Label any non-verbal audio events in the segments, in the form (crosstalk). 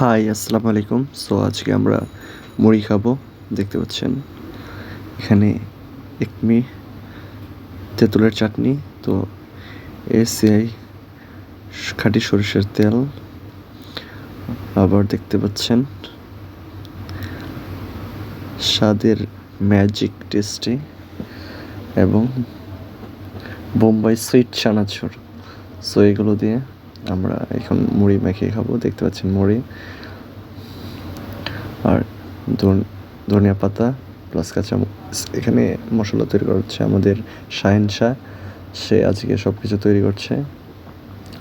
High, আসসালামু আলাইকুম। So আজকে আমরা মুড়ি খাব, দেখতে পাচ্ছেন। এখানে একমি তেঁতুলের চাটনি, তো এসিআই খাঁটি সরিষার তেল। আবার দেখতে পাচ্ছেন স্বাদের ম্যাজিক টেস্টি এবং বোম্বাই সুইট চানাচুর। সো এগুলো দিয়ে আমরা এখন মুড়ি মাখিয়ে খাব, দেখতে পাচ্ছেন মুড়ি। আর ধনিয়া পাতা প্লাস কাঁচা এখানে মশলা তৈরি করা হচ্ছে আমাদের শাহেন শাহ। সে আজকে সব কিছু তৈরি করছে।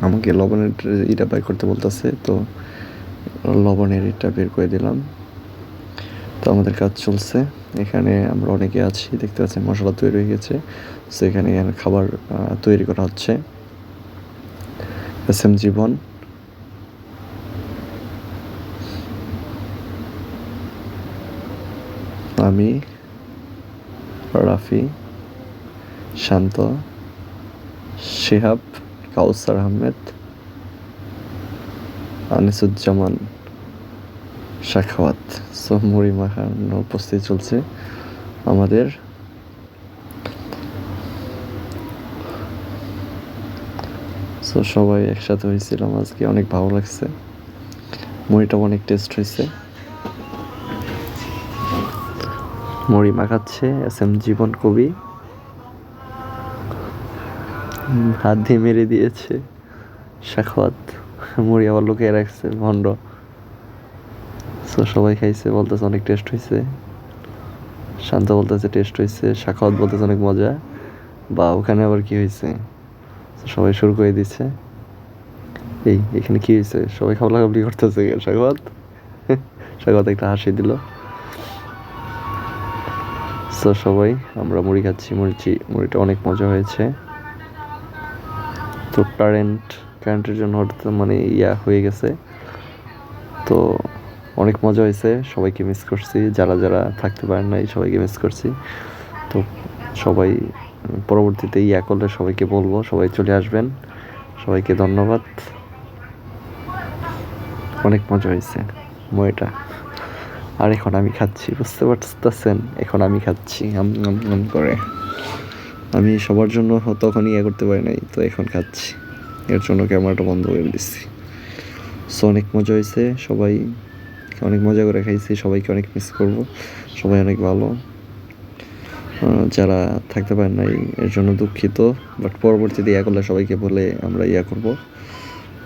আমাকে লবণের ইটা বাই করতে বলতেছে, তো লবণের ইটা বের করে দিলাম। তো আমাদের কাজ চলছে। এখানে আমরা অনেকে আছি, দেখতে পাচ্ছেন মশলা তৈরি হয়ে গেছে। এখানে এখানে খাবার তৈরি করা হচ্ছে। S M Jibon. আমি, রাফি, শান্ত, শিহাব, কাউসার আহমেদ, আনিসুজ্জামান, শাখাওয়াত। সো মুড়ি মাখানোর প্রস্তুতি চলছে আমাদের সো সবাই একসাথে হয়েছিলাম আজকে, অনেক ভালো লাগছে। মুড়িটা অনেক টেস্ট হয়েছে। মুড়ি মাখাচ্ছে এস এম জীবন কবি। হাত দিয়ে মেরে দিয়েছে শাখাওয়াত মুড়ি আবার লুকিয়ে রাখছে, ভণ্ড। সো সবাই খাইছে, বলতেছে অনেক টেস্ট হয়েছে। শান্ত বলতেছে টেস্ট হয়েছে শাখাওয়াত বলতেছে অনেক মজা। বা ওখানে আবার কি হয়েছে? সবাই শুরু করে দিচ্ছে। এই, এখানে কি হয়েছে? সবাই খাবলা খাবলি করতেছে শাখাওয়াত শাখাওয়াত (laughs) একটা হাসি দিল। সো সবাই, আমরা মুড়ি খাচ্ছি, মুড়িছি, মুড়িটা অনেক মজা হয়েছে। তো কারেন্ট কারেন্টের জন্য হঠাৎ মানে ইয়া হয়ে গেছে। তো অনেক মজা হয়েছে, সবাইকে মিস করছি। যারা যারা থাকতে পারেন নাই, সবাইকে মিস করছি। তো সবাই পরবর্তীতে ইয়া করলে সবাইকে বলব, সবাই চলে আসবেন। সবাইকে ধন্যবাদ। অনেক মজা হয়েছে, ময়টা। আর এখন আমি খাচ্ছি, বুঝতে পারতেছেন? এখন আমি খাচ্ছি করে। আমি সবার জন্য তখন ইয়ে করতে পারি নাই, তো এখন খাচ্ছি। এর জন্য ক্যামেরাটা বন্ধ করে দিচ্ছি সো অনেক মজা হয়েছে, সবাই অনেক মজা করে খাইছি, সবাইকে অনেক মিস করব, সবাই অনেক ভালো। যারা থাকতে পারেন নাই, এর জন্য দুঃখিত বাট পরবর্তীতে ইয়া করলে সবাইকে বলে আমরা ইয়া করব,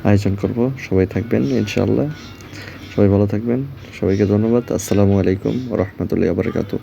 আয়োজন করব, সবাই থাকবেন, ইনশাআল্লাহ। সবাই ভালো থাকবেন, সবাইকে ধন্যবাদ, আসসালামু আলাইকুম রহমতুল্লাহ বারকাতু